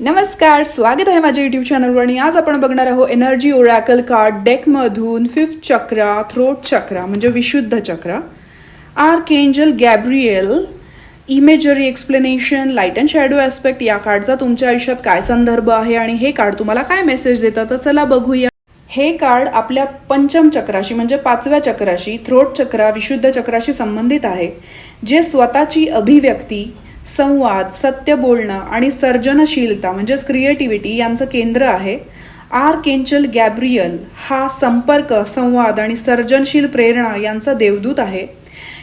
नमस्कार स्वागत आहे माझ्या युट्यूब चॅनलवर आणि आज आपण बघणार आहोत एनर्जी ओरॅकल कार्ड डेकमधून फिफ्थ चक्रा थ्रोट चक्रा म्हणजे विशुद्ध चक्र. Archangel Gabriel imagery explanation light and shadow aspect या कार्डचा तुमच्या आयुष्यात काय संदर्भ आहे आणि हे कार्ड तुम्हाला काय मेसेज देतं? तर चला बघूया. हे कार्ड आपल्या पंचम चक्राशी म्हणजे पाचव्या चक्राशी थ्रोट चक्रा विशुद्ध चक्राशी संबंधित आहे. जे स्वतःची अभिव्यक्ती संवाद सत्य बोलणं आणि सर्जनशीलता म्हणजेच क्रिएटिव्हिटी यांचं केंद्र आहे. आर. केंचल गॅब्रियल हा संपर्क संवाद आणि सर्जनशील प्रेरणा यांचा देवदूत आहे.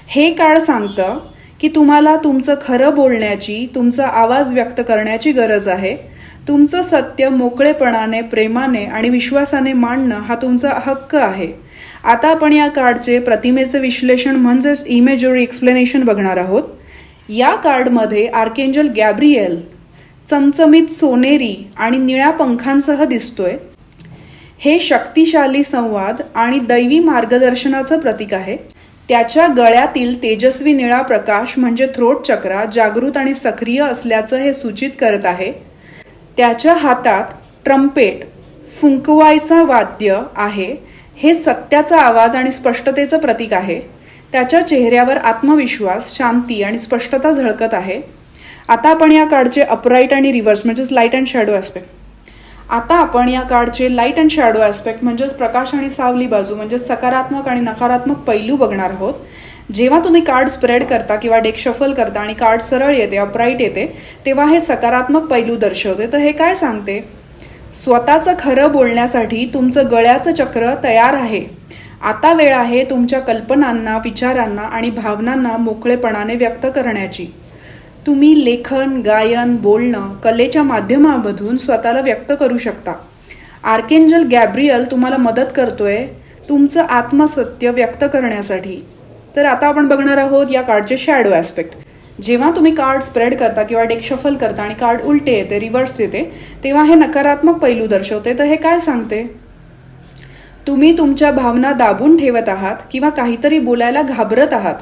हे काळ सांगतं की तुम्हाला तुमचं खरं बोलण्याची तुमचा आवाज व्यक्त करण्याची गरज आहे. तुमचं सत्य मोकळेपणाने प्रेमाने आणि विश्वासाने मांडणं हा तुमचा हक्क आहे. आता आपण या कार्डचे प्रतिमेचं विश्लेषण म्हणजेच इमेजरी एक्सप्लेनेशन बघणार आहोत. या कार्डमध्ये आर्केंजल गॅब्रिएल चमचमीत सोनेरी आणि निळ्या पंखांसह दिसतोय. हे शक्तिशाली संवाद आणि दैवी मार्गदर्शनाचं प्रतीक आहे. त्याच्या गळ्यातील तेजस्वी निळा प्रकाश म्हणजे थ्रोट चक्रा जागृत आणि सक्रिय असल्याचं हे सूचित करत आहे. त्याच्या हातात ट्रम्पेट फुंकवायचा वाद्य आहे. हे सत्याचा आवाज आणि स्पष्टतेचं प्रतीक आहे. त्याच्या चेहऱ्यावर आत्मविश्वास शांती आणि स्पष्टता झळकत आहे. आता आपण या कार्डचे अपराईट आणि रिव्हर्स म्हणजेच लाइट अँड शॅडो ॲस्पेक्ट आता आपण या कार्डचे लाइट अँड शॅडो ॲस्पेक्ट म्हणजेच प्रकाश आणि सावली बाजू म्हणजेच सकारात्मक आणि नकारात्मक पैलू बघणार आहोत. जेव्हा तुम्ही कार्ड स्प्रेड करता किंवा डेक शफल करता आणि कार्ड सरळ येते अपराईट येते तेव्हा हे सकारात्मक पैलू दर्शवते. तर हे काय सांगते? स्वतःचं खरं बोलण्यासाठी तुमचं गळ्याचं चक्र तयार आहे. आता वेळ आहे तुमच्या कल्पनांना विचारांना आणि भावनांना मोकळेपणाने व्यक्त करण्याची. तुम्ही लेखन गायन बोलणं कलेच्या माध्यमामधून स्वतःला व्यक्त करू शकता. आर्केंजल गॅब्रियल तुम्हाला मदत करतोय तुमचं आत्मसत्य व्यक्त करण्यासाठी. तर आता आपण बघणार आहोत या कार्डचे शॅडो ॲस्पेक्ट जेव्हा तुम्ही कार्ड स्प्रेड करता किंवा डेक शफल करता आणि कार्ड उलटे येते रिव्हर्स येते तेव्हा हे नकारात्मक पैलू दर्शवते. तर हे काय सांगते? तुम्ही तुमच्या भावना दाबून ठेवत आहात किंवा काहीतरी बोलायला घाबरत आहात.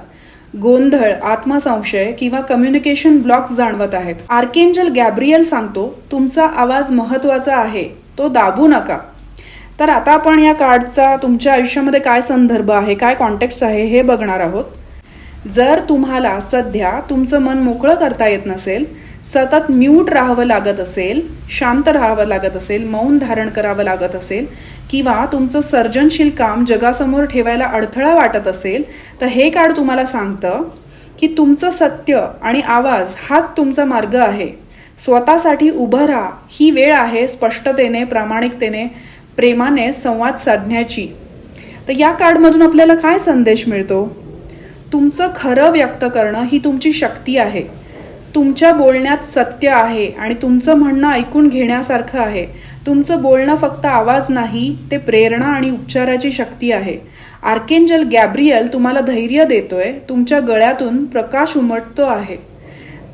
गोंधळ आत्मसंशय किंवा कम्युनिकेशन ब्लॉक्स जाणवत आहेत. आर्केंजल गॅब्रियल सांगतो तुमचा आवाज महत्त्वाचा आहे तो दाबू नका. तर आता आपण या कार्डचा तुमच्या आयुष्यामध्ये काय संदर्भ आहे काय कॉन्टेक्स्ट आहे हे बघणार आहोत. जर तुम्हाला सध्या तुमचं मन मोकळं करता येत नसेल सतत म्यूट राहावं लागत असेल शांत राहावं लागत असेल मौन धारण करावं लागत असेल किंवा तुमचं सर्जनशील काम जगासमोर ठेवायला अडथळा वाटत असेल तर हे कार्ड तुम्हाला सांगतं की तुमचं सत्य आणि आवाज हाच तुमचा मार्ग आहे. स्वतःसाठी उभं राहा. ही वेळ आहे स्पष्टतेने प्रामाणिकतेने प्रेमाने संवाद साधण्याची. तर या कार्डमधून आपल्याला काय संदेश मिळतो? तुमचं खरं व्यक्त करणं ही तुमची शक्ती आहे. तुमच्या बोलण्यात सत्य आहे आणि तुमचं म्हणणं ऐकून घेण्यासारखं आहे. तुमचं बोलणं फक्त आवाज नाही ते प्रेरणा आणि उपचाराची शक्ती आहे. आर्केंजल गॅब्रियल तुम्हाला धैर्य देतोय तुमच्या गळ्यातून प्रकाश उमटतो आहे.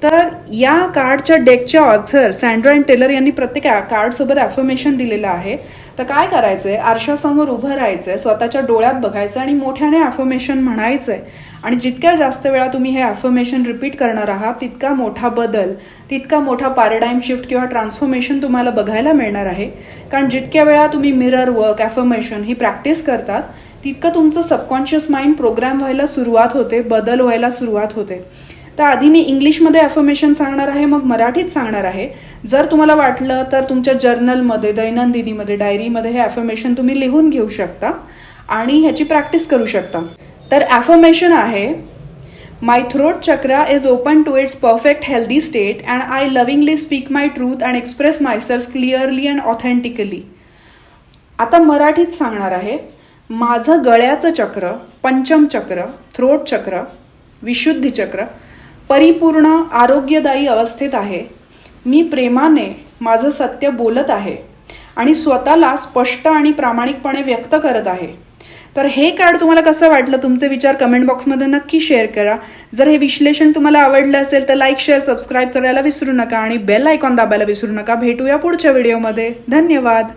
तर या कार्डच्या डेकच्या ऑथर सँड्रा अँड टेलर यांनी प्रत्येक कार्डसोबत ॲफर्मेशन दिलेलं आहे. तर काय करायचं आहे आरशासमोर उभं राहायचं आहे स्वतःच्या डोळ्यात बघायचं आणि मोठ्याने ॲफर्मेशन म्हणायचं आहे आणि जितक्या जास्त वेळा तुम्ही हे ॲफर्मेशन रिपीट करणार आहात तितका मोठा बदल तितका मोठा पॅराडाईम शिफ्ट किंवा ट्रान्सफॉर्मेशन तुम्हाला बघायला मिळणार आहे. कारण जितक्या वेळा तुम्ही मिरर वर्क ॲफर्मेशन ही प्रॅक्टिस करतात तितकं तुमचं सबकॉन्शियस माइंड प्रोग्राम व्हायला सुरुवात होते बदल व्हायला सुरुवात होते. तर आधी मी इंग्लिशमध्ये ॲफर्मेशन सांगणार आहे मग मराठीत सांगणार आहे. जर तुम्हाला वाटलं तर तुमच्या जर्नलमध्ये दैनंदिनीमध्ये डायरीमध्ये हे ॲफर्मेशन तुम्ही लिहून घेऊ शकता आणि ह्याची प्रॅक्टिस करू शकता. तर ॲफर्मेशन आहे my throat chakra is open to its perfect healthy state and I lovingly speak my truth and express myself clearly and authentically आता मराठीत सांगणार आहे माझं गळ्याचं चक्र पंचम चक्र थ्रोट चक्र विशुद्धी चक्र परिपूर्ण आरोग्यदायी अवस्थेत आहे. मी प्रेमाने माझं सत्य बोलत आहे आणि स्वतःला स्पष्ट आणि प्रामाणिकपणे व्यक्त करत आहे. तर हे कार्ड तुम्हाला कसं वाटलं? तुमचे विचार कमेंट बॉक्समध्ये नक्की शेअर करा. जर हे विश्लेषण तुम्हाला आवडलं असेल तर लाईक शेअर सबस्क्राईब करायला विसरू नका आणि बेल आयकॉन दाबायला विसरू नका. भेटूया पुढच्या व्हिडिओमध्ये धन्यवाद.